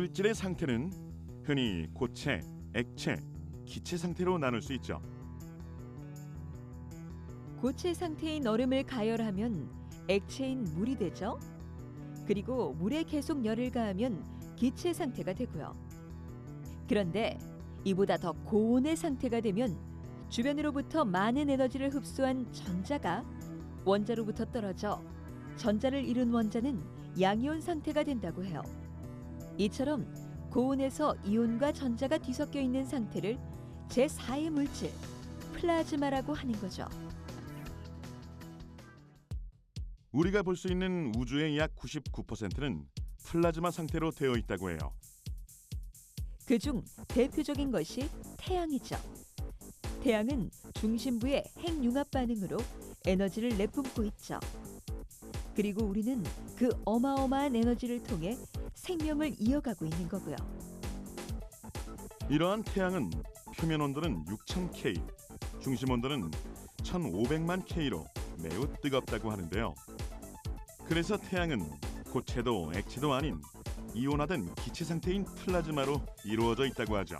물질의 상태는 흔히 고체, 액체, 기체 상태로 나눌 수 있죠. 고체 상태인 얼음을 가열하면 액체인 물이 되죠. 그리고 물에 계속 열을 가하면 기체 상태가 되고요. 그런데 이보다 더 고온의 상태가 되면 주변으로부터 많은 에너지를 흡수한 전자가 원자로부터 떨어져 전자를 이룬 원자는 양이온 상태가 된다고 해요. 이처럼 고온에서 이온과 전자가 뒤섞여 있는 상태를 제4의 물질 플라즈마라고 하는 거죠. 우리가 볼 수 있는 우주의 약 99%는 플라즈마 상태로 되어 있다고 해요. 그중 대표적인 것이 태양이죠. 태양은 중심부의 핵융합 반응으로 에너지를 내뿜고 있죠. 그리고 우리는 그 어마어마한 에너지를 통해 생명을 이어가고 있는 거고요. 이러한 태양은 표면 온도는 6000K, 중심 온도는 1500만 K로 매우 뜨겁다고 하는데요. 그래서 태양은 고체도 액체도 아닌 이온화된 기체 상태인 플라즈마로 이루어져 있다고 하죠.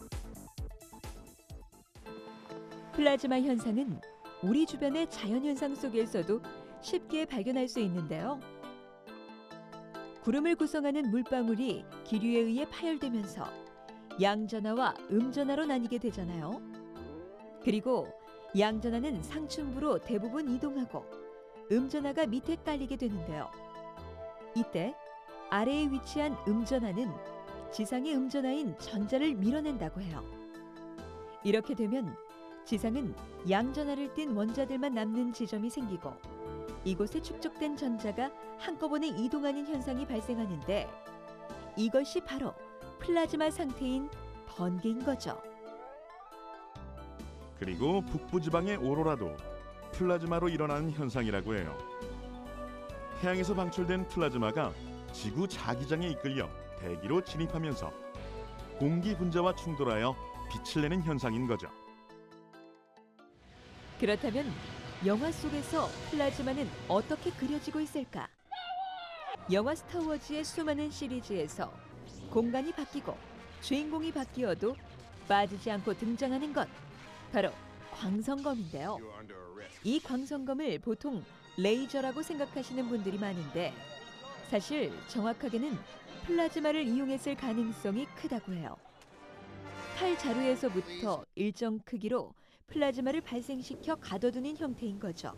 플라즈마 현상은 우리 주변의 자연 현상 속에서도 쉽게 발견할 수 있는데요. 구름을 구성하는 물방울이 기류에 의해 파열되면서 양전하와 음전하로 나뉘게 되잖아요. 그리고 양전하는 상층부로 대부분 이동하고 음전하가 밑에 깔리게 되는데요. 이때 아래에 위치한 음전하는 지상의 음전하인 전자를 밀어낸다고 해요. 이렇게 되면 지상은 양전하를 띤 원자들만 남는 지점이 생기고 이곳에 축적된 전자가 한꺼번에 이동하는 현상이 발생하는데 이것이 바로 플라즈마 상태인 번개인 거죠. 그리고 북부 지방의 오로라도 플라즈마로 일어나는 현상이라고 해요. 태양에서 방출된 플라즈마가 지구 자기장에 이끌려 대기로 진입하면서 공기 분자와 충돌하여 빛을 내는 현상인 거죠. 그렇다면 영화 속에서 플라즈마는 어떻게 그려지고 있을까? 영화 스타워즈의 수많은 시리즈에서 공간이 바뀌고 주인공이 바뀌어도 빠지지 않고 등장하는 것 바로 광선검인데요. 이 광선검을 보통 레이저라고 생각하시는 분들이 많은데 사실 정확하게는 플라즈마를 이용했을 가능성이 크다고 해요. 칼 자루에서부터 일정 크기로 플라즈마를 발생시켜 가둬두는 형태인 거죠.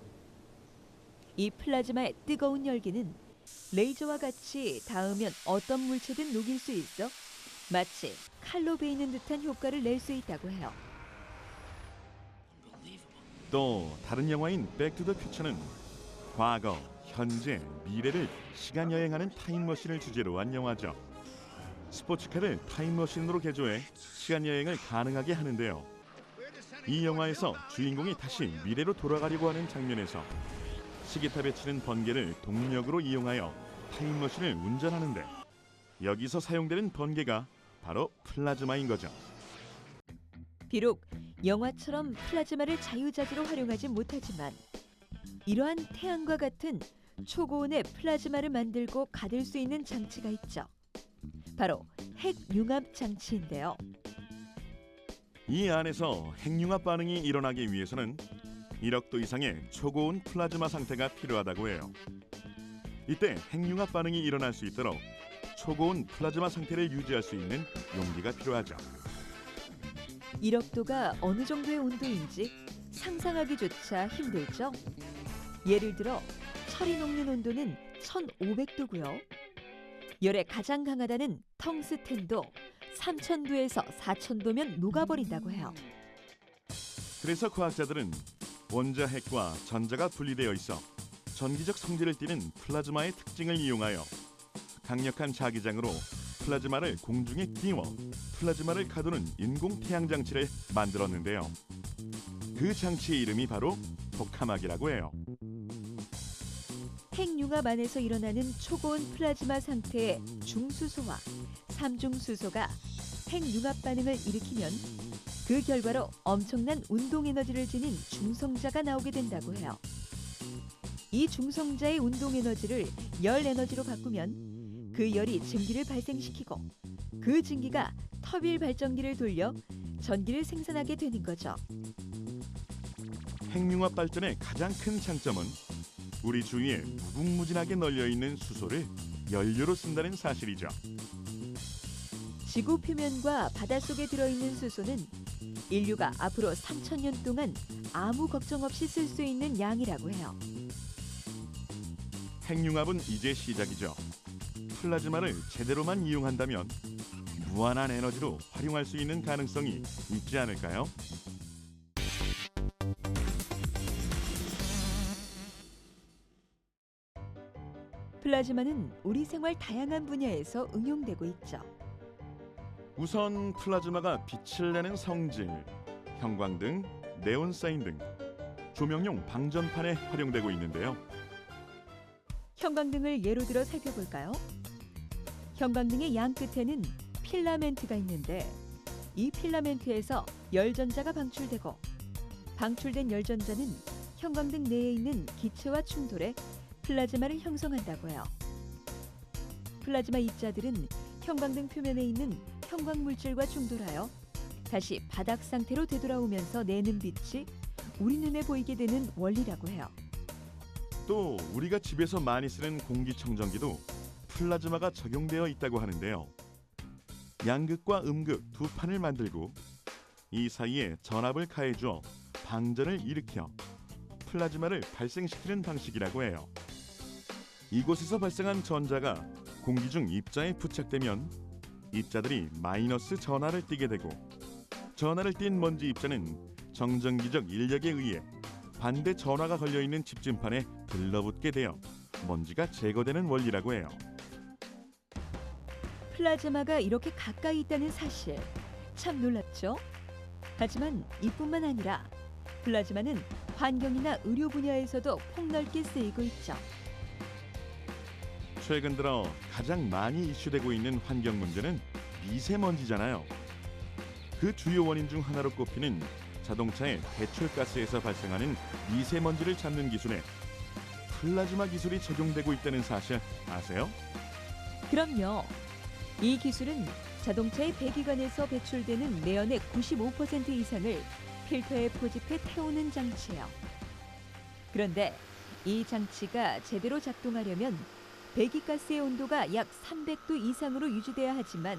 이 플라즈마의 뜨거운 열기는 레이저와 같이 닿으면 어떤 물체든 녹일 수 있어 마치 칼로 베이는 듯한 효과를 낼 수 있다고 해요. 또 다른 영화인 백투더 퓨처는 과거, 현재, 미래를 시간 여행하는 타임머신을 주제로 한 영화죠. 스포츠카를 타임머신으로 개조해 시간 여행을 가능하게 하는데요. 이 영화에서 주인공이 다시 미래로 돌아가려고 하는 장면에서 시계탑에 치는 번개를 동력으로 이용하여 타임머신을 운전하는데 여기서 사용되는 번개가 바로 플라즈마인 거죠. 비록 영화처럼 플라즈마를 자유자재로 활용하지 못하지만 이러한 태양과 같은 초고온의 플라즈마를 만들고 가둘 수 있는 장치가 있죠. 바로 핵융합 장치인데요. 이 안에서 핵융합 반응이 일어나기 위해서는 1억 도 이상의 초고온 플라즈마 상태가 필요하다고 해요. 이때 핵융합 반응이 일어날 수 있도록 초고온 플라즈마 상태를 유지할 수 있는 용기가 필요하죠. 1억 도가 어느 정도의 온도인지 상상하기조차 힘들죠. 예를 들어 철이 녹는 온도는 1,500도고요. 열에 가장 강하다는 텅스텐도 3,000도에서 4,000도면 녹아버린다고 해요. 그래서 과학자들은 원자 핵과 전자가 분리되어 있어 전기적 성질을 띠는 플라즈마의 특징을 이용하여 강력한 자기장으로 플라즈마를 공중에 띄워 플라즈마를 가두는 인공 태양 장치를 만들었는데요. 그 장치의 이름이 바로 토카막이라고 해요. 핵융합 안에서 일어나는 초고온 플라즈마 상태의 중수소와 삼중수소가 핵융합 반응을 일으키면 그 결과로 엄청난 운동 에너지를 지닌 중성자가 나오게 된다고 해요. 이 중성자의 운동 에너지를 열 에너지로 바꾸면 그 열이 증기를 발생시키고 그 증기가 터빌 발전기를 돌려 전기를 생산하게 되는 거죠. 핵융합 발전의 가장 큰 장점은 우리 주위에 무궁무진하게 널려 있는 수소를 연료로 쓴다는 사실이죠. 지구 표면과 바닷속에 들어있는 수소는 인류가 앞으로 3천년 동안 아무 걱정 없이 쓸 수 있는 양이라고 해요. 핵융합은 이제 시작이죠. 플라즈마를 제대로만 이용한다면 무한한 에너지로 활용할 수 있는 가능성이 있지 않을까요? 플라즈마는 우리 생활 다양한 분야에서 응용되고 있죠. 우선 플라즈마가 빛을 내는 성질, 형광등, 네온사인 등 조명용 방전판에 활용되고 있는데요. 형광등을 예로 들어 살펴볼까요? 형광등의 양 끝에는 필라멘트가 있는데 이 필라멘트에서 열 전자가 방출되고 방출된 열 전자는 형광등 내에 있는 기체와 충돌해 플라즈마를 형성한다고 해요. 플라즈마 입자들은 형광등 표면에 있는 형광 물질과 충돌하여 다시 바닥 상태로 되돌아오면서 내는 빛이 우리 눈에 보이게 되는 원리라고 해요. 또 우리가 집에서 많이 쓰는 공기청정기도 플라즈마가 적용되어 있다고 하는데요. 양극과 음극 두 판을 만들고 이 사이에 전압을 가해주어 방전을 일으켜 플라즈마를 발생시키는 방식이라고 해요. 이곳에서 발생한 전자가 공기 중 입자에 부착되면 입자들이 마이너스 전하를 띠게 되고 전하를 띤 먼지 입자는 정전기적 인력에 의해 반대 전화가 걸려 있는 집진판에 들러붙게 되어 먼지가 제거되는 원리라고 해요. 플라즈마가 이렇게 가까이 있다는 사실 참 놀랍죠? 하지만 이뿐만 아니라 플라즈마는 환경이나 의료 분야에서도 폭넓게 쓰이고 있죠. 최근 들어 가장 많이 이슈되고 있는 환경 문제는 미세먼지잖아요. 그 주요 원인 중 하나로 꼽히는 자동차의 배출가스에서 발생하는 미세먼지를 잡는 기술에 플라즈마 기술이 적용되고 있다는 사실 아세요? 그럼요. 이 기술은 자동차의 배기관에서 배출되는 내연의 95% 이상을 필터에 포집해 태우는 장치예요. 그런데 이 장치가 제대로 작동하려면 배기가스의 온도가 약 300도 이상으로 유지돼야 하지만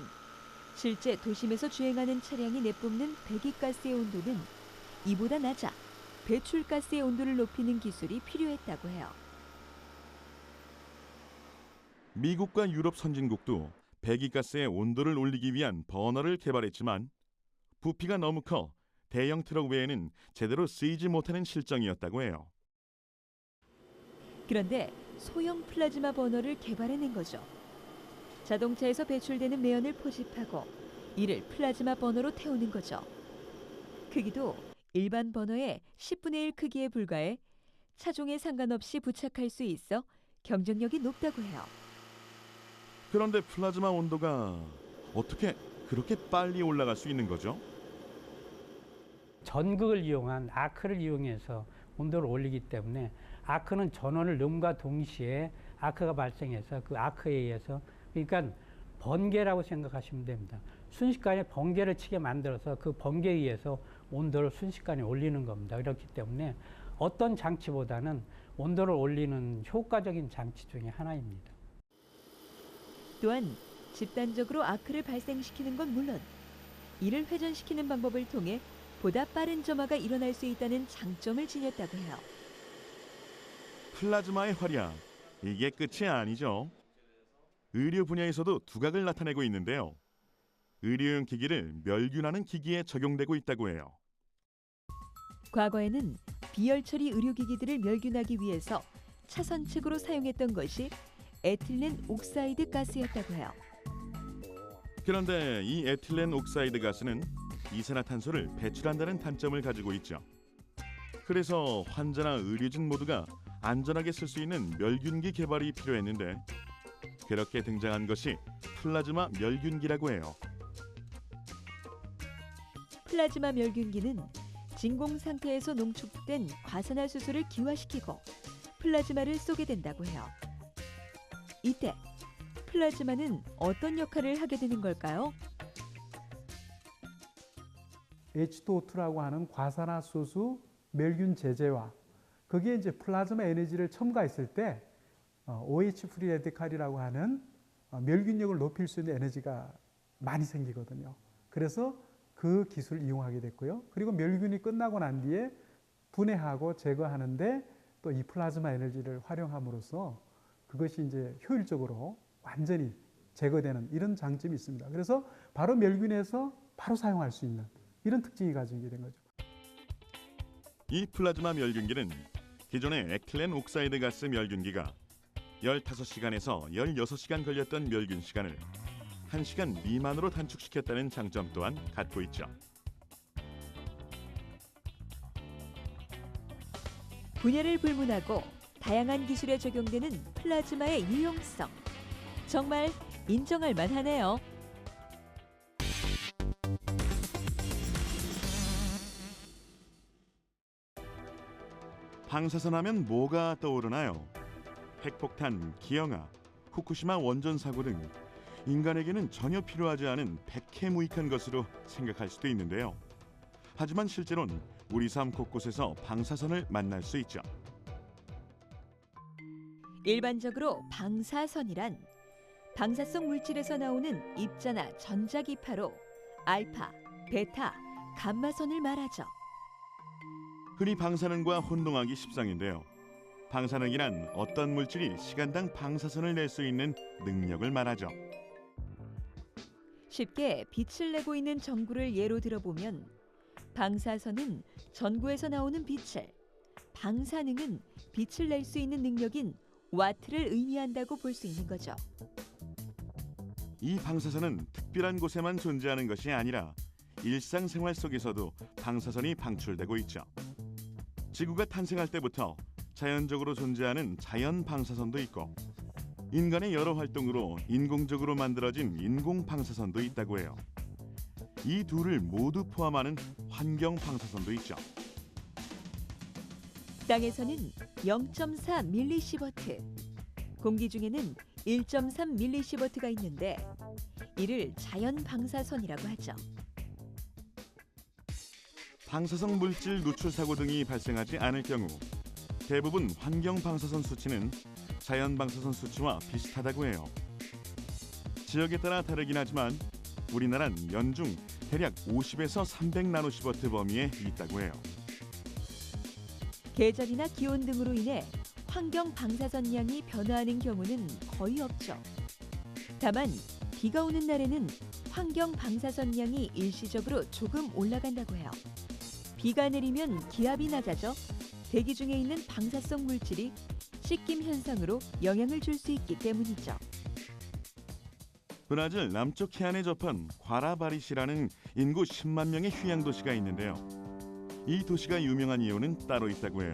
실제 도심에서 주행하는 차량이 내뿜는 배기가스의 온도는 이보다 낮아 배출가스의 온도를 높이는 기술이 필요했다고 해요. 미국과 유럽 선진국도 배기가스의 온도를 올리기 위한 버너를 개발했지만 부피가 너무 커 대형 트럭 외에는 제대로 쓰이지 못하는 실정이었다고 해요. 그런데 소형 플라즈마 버너를 개발해낸 거죠. 자동차에서 배출되는 매연을 포집하고 이를 플라즈마 버너로 태우는 거죠. 크기도 일반 버너의 10분의 1 크기에 불과해 차종에 상관없이 부착할 수 있어 경쟁력이 높다고 해요. 그런데 플라즈마 온도가 어떻게 그렇게 빨리 올라갈 수 있는 거죠? 전극을 이용한 아크를 이용해서 온도를 올리기 때문에 아크는 전원을 넣음과 동시에 아크가 발생해서 그 아크에 의해서 그러니까 번개라고 생각하시면 됩니다. 순식간에 번개를 치게 만들어서 그 번개에 의해서 온도를 순식간에 올리는 겁니다. 그렇기 때문에 어떤 장치보다는 온도를 올리는 효과적인 장치 중에 하나입니다. 또한 집단적으로 아크를 발생시키는 건 물론 이를 회전시키는 방법을 통해 보다 빠른 점화가 일어날 수 있다는 장점을 지녔다고 해요. 플라즈마의 활약 이게 끝이 아니죠. 의료 분야에서도 두각을 나타내고 있는데요. 의료용 기기를 멸균하는 기기에 적용되고 있다고 해요. 과거에는 비열 처리 의료기기들을 멸균하기 위해서 차선책으로 사용했던 것이 에틸렌 옥사이드 가스였다고 해요. 그런데 이 에틸렌 옥사이드 가스는 이산화탄소를 배출한다는 단점을 가지고 있죠. 그래서 환자나 의료진 모두가 안전하게 쓸 수 있는 멸균기 개발이 필요했는데 그렇게 등장한 것이 플라즈마 멸균기라고 해요. 플라즈마 멸균기는 진공 상태에서 농축된 과산화수소를 기화시키고 플라즈마를 쏘게 된다고 해요. 이때 플라즈마는 어떤 역할을 하게 되는 걸까요? H2O2라고 하는 과산화수소 멸균 제제와 거기에 이제 플라즈마 에너지를 첨가했을 때 어, OH 프리 레디칼이라고 하는 어, 멸균력을 높일 수 있는 에너지가 많이 생기거든요. 그래서 그 기술을 이용하게 됐고요. 그리고 멸균이 끝나고 난 뒤에 분해하고 제거하는데 또 이 플라즈마 에너지를 활용함으로써 그것이 이제 효율적으로 완전히 제거되는 이런 장점이 있습니다. 그래서 바로 멸균해서 바로 사용할 수 있는 이런 특징이 가지게 된 거죠. 이 플라즈마 멸균기는 기존의 에틸렌 옥사이드 가스 멸균기가 15시간에서 16시간 걸렸던 멸균 시간을 1시간 미만으로 단축시켰다는 장점 또한 갖고 있죠. 분야를 불문하고 다양한 기술에 적용되는 플라즈마의 유용성. 정말 인정할 만하네요. 방사선 하면 뭐가 떠오르나요? 핵폭탄, 기형아, 후쿠시마 원전 사고 등 인간에게는 전혀 필요하지 않은 백해무익한 것으로 생각할 수도 있는데요. 하지만 실제로는 우리 삶 곳곳에서 방사선을 만날 수 있죠. 일반적으로 방사선이란 방사성 물질에서 나오는 입자나 전자기파로 알파, 베타, 감마선을 말하죠. 흔히 방사능과 혼동하기 십상인데요. 방사능이란 어떤 물질이 시간당 방사선을 낼 수 있는 능력을 말하죠. 쉽게 빛을 내고 있는 전구를 예로 들어보면 방사선은 전구에서 나오는 빛을, 방사능은 빛을 낼 수 있는 능력인 와트를 의미한다고 볼 수 있는 거죠. 이 방사선은 특별한 곳에만 존재하는 것이 아니라 일상생활 속에서도 방사선이 방출되고 있죠. 지구가 탄생할 때부터 자연적으로 존재하는 자연 방사선도 있고 인간의 여러 활동으로 인공적으로 만들어진 인공 방사선도 있다고 해요. 이 둘을 모두 포함하는 환경 방사선도 있죠. 땅에서는 0.4 밀리시버트, 공기 중에는 1.3 밀리시버트가 있는데 이를 자연 방사선이라고 하죠. 방사성 물질 누출 사고 등이 발생하지 않을 경우 대부분 환경 방사선 수치는 자연 방사선 수치와 비슷하다고 해요. 지역에 따라 다르긴 하지만 우리나라는 연중 대략 50에서 300 나노시버트 범위에 있다고 해요. 계절이나 기온 등으로 인해 환경 방사선 양이 변화하는 경우는 거의 없죠. 다만 비가 오는 날에는 환경 방사선 양이 일시적으로 조금 올라간다고 해요. 비가 내리면 기압이 낮아져 대기 중에 있는 방사성 물질이 식김 현상으로 영향을 줄 수 있기 때문이죠. 브라질 남쪽 해안에 접한 과라바리시라는 인구 10만 명의 휴양 도시가 있는데요. 이 도시가 유명한 이유는 따로 있다고 해요.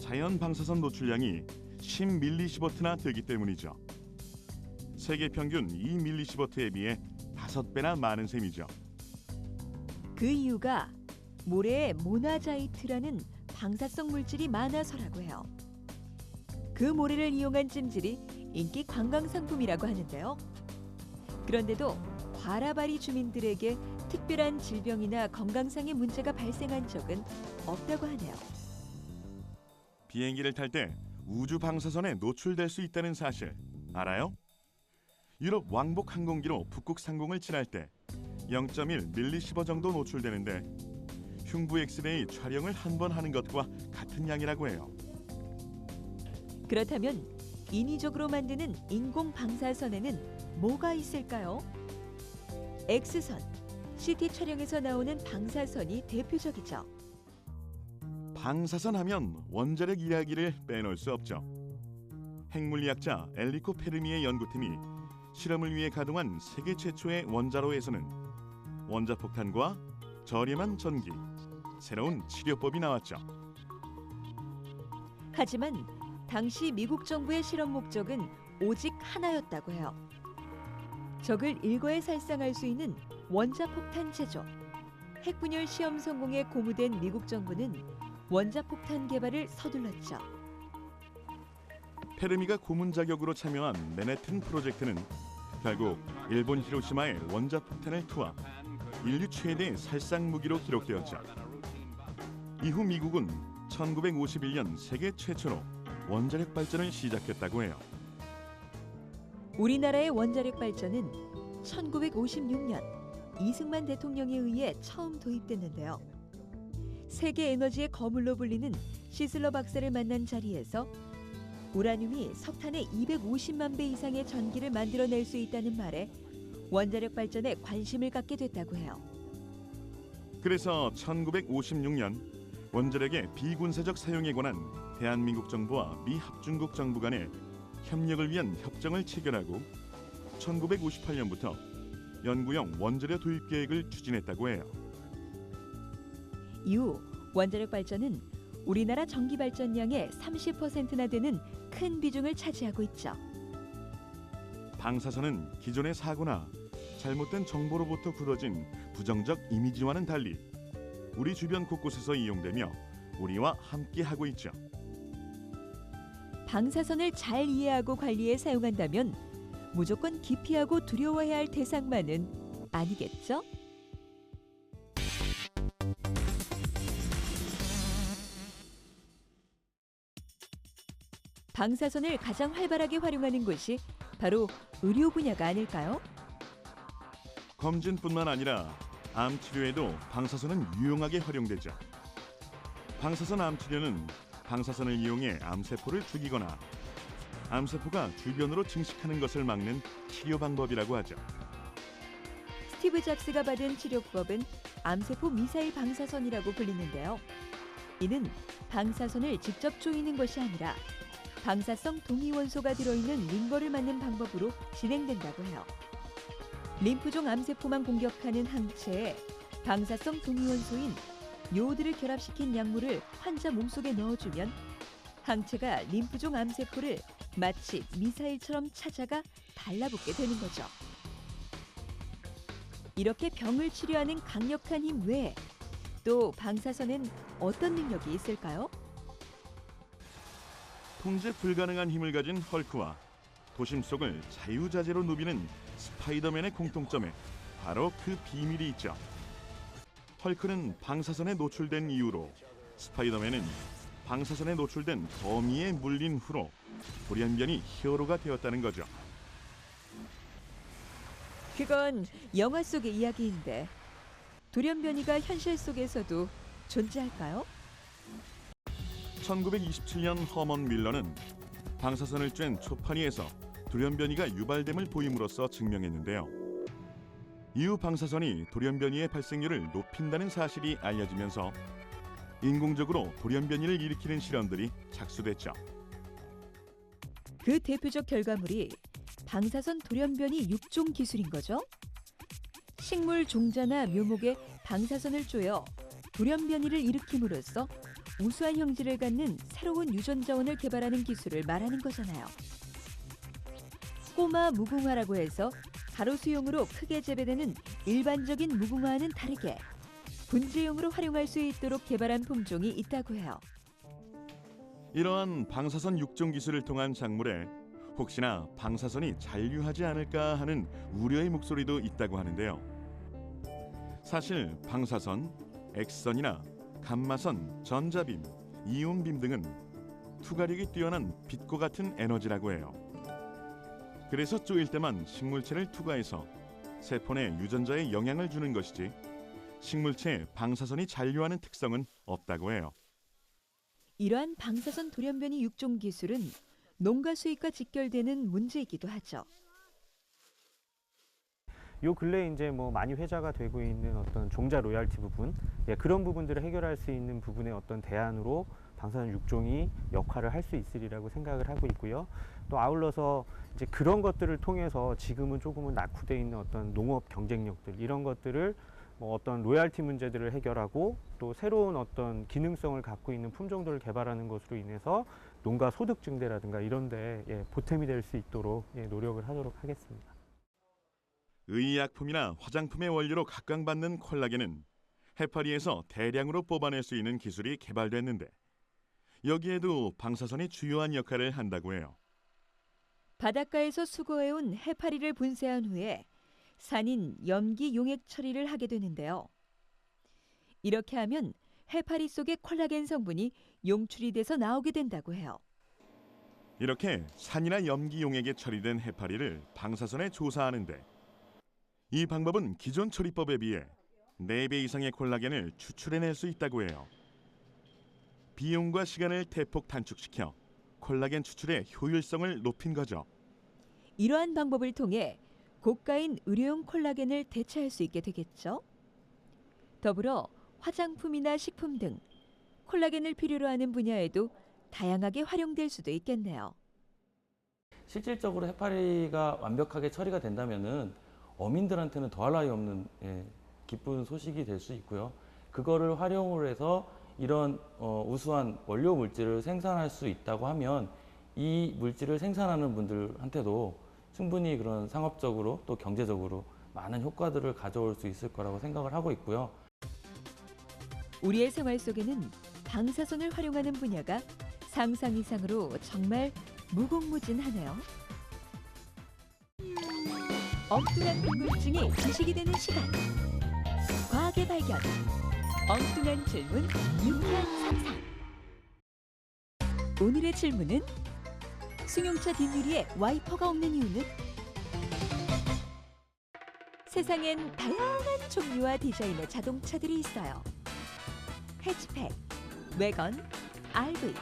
자연 방사선 노출량이 10밀리시버트나 되기 때문이죠. 세계 평균 2밀리시버트에 비해 5배나 많은 셈이죠. 그 이유가 모래에 모나자이트라는 방사성 물질이 많아서라고 해요. 그 모래를 이용한 찜질이 인기 관광 상품이라고 하는데요. 그런데도 과라바리 주민들에게 특별한 질병이나 건강상의 문제가 발생한 적은 없다고 하네요. 비행기를 탈 때 우주 방사선에 노출될 수 있다는 사실 알아요? 유럽 왕복 항공기로 북극 상공을 지날 때 0.1 밀리시버 정도 노출되는데 흉부 엑스레이 촬영을 한 번 하는 것과 같은 양이라고 해요. 그렇다면 인위적으로 만드는 인공 방사선에는 뭐가 있을까요? X선, CT 촬영에서 나오는 방사선이 대표적이죠. 방사선 하면 원자력 이야기를 빼놓을 수 없죠. 핵물리학자 엘리코 페르미의 연구팀이 실험을 위해 가동한 세계 최초의 원자로에서는 원자폭탄과 저렴한 전기, 새로운 치료법이 나왔죠. 하지만 당시 미국 정부의 실험 목적은 오직 하나였다고 해요. 적을 일거에 살상할 수 있는 원자폭탄 제조. 핵분열 시험 성공에 고무된 미국 정부는 원자폭탄 개발을 서둘렀죠. 헤르미가 고문 자격으로 참여한 맨해튼 프로젝트는 결국 일본 히로시마에 원자폭탄을 투하 인류 최대의 살상 무기로 기록되었죠. 이후 미국은 1951년 세계 최초로 원자력 발전을 시작했다고 해요. 우리나라의 원자력 발전은 1956년 이승만 대통령에 의해 처음 도입됐는데요. 세계 에너지의 거물로 불리는 시슬러 박사를 만난 자리에서 우라늄이 석탄의 250만 배 이상의 전기를 만들어낼 수 있다는 말에 원자력 발전에 관심을 갖게 됐다고 해요. 그래서 1956년 원자력의 비군사적 사용에 관한 대한민국 정부와 미 합중국 정부 간의 협력을 위한 협정을 체결하고 1958년부터 연구용 원자력 도입 계획을 추진했다고 해요. 이후 원자력 발전은 우리나라 전기 발전량의 30%나 되는 큰 비중을 차지하고 있죠. 방사선은 기존의 사고나 잘못된 정보로부터 굳어진 부정적 이미지와는 달리 우리 주변 곳곳에서 이용되며 우리와 함께 하고 있죠. 방사선을 잘 이해하고 관리에 사용한다면 무조건 기피하고 두려워해야 할 대상만은 아니겠죠? 방사선을 가장 활발하게 활용하는 곳이 바로 의료 분야가 아닐까요? 검진뿐만 아니라 암 치료에도 방사선은 유용하게 활용되죠. 방사선 암 치료는 방사선을 이용해 암세포를 죽이거나 암세포가 주변으로 증식하는 것을 막는 치료 방법이라고 하죠. 스티브 잡스가 받은 치료법은 암세포 미사일 방사선이라고 불리는데요. 이는 방사선을 직접 조이는 것이 아니라 방사성 동위원소가 들어있는 링거를 맞는 방법으로 진행된다고 해요. 림프종 암세포만 공격하는 항체에 방사성 동위원소인 요오드를 결합시킨 약물을 환자 몸속에 넣어주면 항체가 림프종 암세포를 마치 미사일처럼 찾아가 달라붙게 되는 거죠. 이렇게 병을 치료하는 강력한 힘 외에 또 방사선엔 어떤 능력이 있을까요? 통제 불가능한 힘을 가진 헐크와 도심 속을 자유자재로 누비는 스파이더맨의 공통점에 바로 그 비밀이 있죠. 헐크는 방사선에 노출된 이후로 스파이더맨은 방사선에 노출된 더미에 물린 후로 돌연변이 히어로가 되었다는 거죠. 그건 영화 속의 이야기인데 돌연변이가 현실 속에서도 존재할까요? 1927년 허먼 밀러는 방사선을 쬐는 초파니에서 돌연변이가 유발됨을 보임으로써 증명했는데요. 이후 방사선이 돌연변이의 발생률을 높인다는 사실이 알려지면서 인공적으로 돌연변이를 일으키는 실험들이 착수됐죠. 그 대표적 결과물이 방사선 돌연변이 육종 기술인 거죠. 식물 종자나 묘목에 방사선을 쪼여 돌연변이를 일으킴으로써 우수한 형질을 갖는 새로운 유전 자원을 개발하는 기술을 말하는 거잖아요. 꼬마 무궁화라고 해서 가로수용으로 크게 재배되는 일반적인 무궁화와는 다르게 분재용으로 활용할 수 있도록 개발한 품종이 있다고 해요. 이러한 방사선 육종 기술을 통한 작물에 혹시나 방사선이 잔류하지 않을까 하는 우려의 목소리도 있다고 하는데요. 사실 방사선, X선이나 감마선, 전자빔, 이온빔 등은 투과력이 뛰어난 빛과 같은 에너지라고 해요. 그래서 쪼일 때만 식물체를 투과해서 세포 내 유전자에 영향을 주는 것이지 식물체에 방사선이 잔류하는 특성은 없다고 해요. 이러한 방사선 돌연변이 육종 기술은 농가 수익과 직결되는 문제이기도 하죠. 요 근래 이제 뭐 많이 회자가 되고 있는 어떤 종자 로얄티 부분 예, 그런 부분들을 해결할 수 있는 부분의 어떤 대안으로 방사선 육종이 역할을 할 수 있으리라고 생각을 하고 있고요. 또 아울러서 이제 그런 것들을 통해서 지금은 조금은 낙후돼 있는 어떤 농업 경쟁력들 이런 것들을 뭐 어떤 로얄티 문제들을 해결하고 또 새로운 어떤 기능성을 갖고 있는 품종들을 개발하는 것으로 인해서 농가 소득 증대라든가 이런데 예, 보탬이 될 수 있도록 예, 노력을 하도록 하겠습니다. 의약품이나 화장품의 원료로 각광받는 콜라겐은 해파리에서 대량으로 뽑아낼 수 있는 기술이 개발됐는데 여기에도 방사선이 주요한 역할을 한다고 해요. 바닷가에서 수거해온 해파리를 분쇄한 후에 산인 염기 용액 처리를 하게 되는데요. 이렇게 하면 해파리 속의 콜라겐 성분이 용출이 돼서 나오게 된다고 해요. 이렇게 산이나 염기 용액에 처리된 해파리를 방사선에 조사하는데 이 방법은 기존 처리법에 비해 4배 이상의 콜라겐을 추출해낼 수 있다고 해요. 비용과 시간을 대폭 단축시켜 콜라겐 추출의 효율성을 높인 거죠. 이러한 방법을 통해 고가인 의료용 콜라겐을 대체할 수 있게 되겠죠. 더불어 화장품이나 식품 등 콜라겐을 필요로 하는 분야에도 다양하게 활용될 수도 있겠네요. 실질적으로 해파리가 완벽하게 처리가 된다면은 어민들한테는 더할 나위 없는 예, 기쁜 소식이 될 수 있고요. 그거를 활용을 해서 이런 어, 우수한 원료 물질을 생산할 수 있다고 하면 이 물질을 생산하는 분들한테도 충분히 그런 상업적으로 또 경제적으로 많은 효과들을 가져올 수 있을 거라고 생각을 하고 있고요. 우리의 생활 속에는 방사선을 활용하는 분야가 상상 이상으로 정말 무궁무진하네요. 엉뚱한 궁금증이 지식이 되는 시간. 과학의 발견. 엉뚱한 질문, 유쾌한 상상. 오늘의 질문은 승용차 뒷유리에 와이퍼가 없는 이유는? 세상엔 다양한 종류와 디자인의 자동차들이 있어요. 해치백, 외건, RV,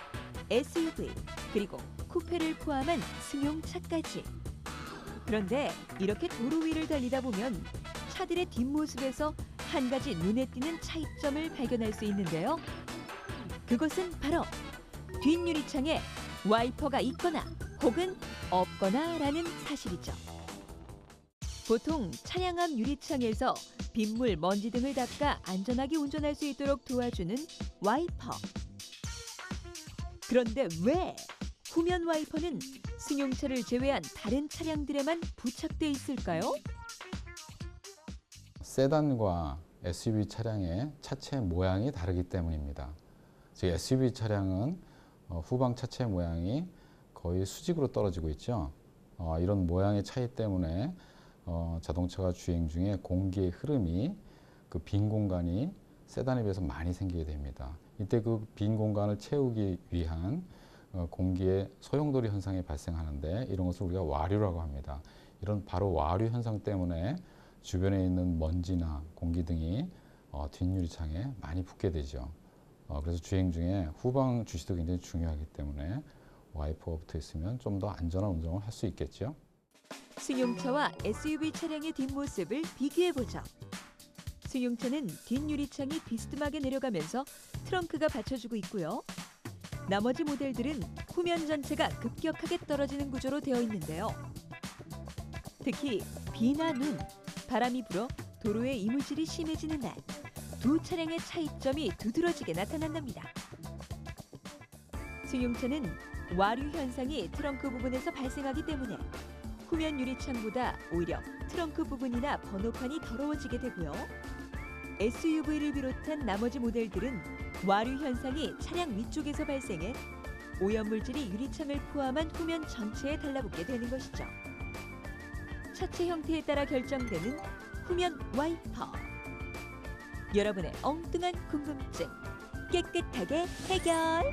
SUV, 그리고 쿠페를 포함한 승용차까지. 그런데 이렇게 도로 위를 달리다 보면 차들의 뒷모습에서 한 가지 눈에 띄는 차이점을 발견할 수 있는데요. 그것은 바로 뒷유리창에 와이퍼가 있거나 혹은 없거나라는 사실이죠. 보통 차량 앞 유리창에서 빗물, 먼지 등을 닦아 안전하게 운전할 수 있도록 도와주는 와이퍼. 그런데 왜 후면 와이퍼는 승용차를 제외한 다른 차량들에만 부착돼 있을까요? 세단과 SUV 차량의 차체 모양이 다르기 때문입니다. 즉 SUV 차량은 어, 후방 차체 모양이 거의 수직으로 떨어지고 있죠. 어, 이런 모양의 차이 때문에 어, 자동차가 주행 중에 공기의 흐름이 그 빈 공간이 세단에 비해서 많이 생기게 됩니다. 이때 그 빈 공간을 채우기 위한 어, 공기의 소용돌이 현상이 발생하는데 이런 것을 우리가 와류라고 합니다. 이런 바로 와류 현상 때문에 주변에 있는 먼지나 공기 등이 어, 뒷유리창에 많이 붙게 되죠. 어, 그래서 주행 중에 후방 주시도 굉장히 중요하기 때문에 와이퍼가 붙어 있으면 좀 더 안전한 운전을 할 수 있겠죠. 승용차와 SUV 차량의 뒷모습을 비교해 보죠. 승용차는 뒷유리창이 비스듬하게 내려가면서 트렁크가 받쳐주고 있고요. 나머지 모델들은 후면 전체가 급격하게 떨어지는 구조로 되어 있는데요. 특히 비나 눈, 바람이 불어 도로의 이물질이 심해지는 날, 두 차량의 차이점이 두드러지게 나타난답니다. 승용차는 와류 현상이 트렁크 부분에서 발생하기 때문에 후면 유리창보다 오히려 트렁크 부분이나 번호판이 더러워지게 되고요. SUV를 비롯한 나머지 모델들은 와류 현상이 차량 위쪽에서 발생해 오염물질이 유리창을 포함한 후면 전체에 달라붙게 되는 것이죠. 차체 형태에 따라 결정되는 후면 와이퍼. 여러분의 엉뚱한 궁금증 깨끗하게 해결.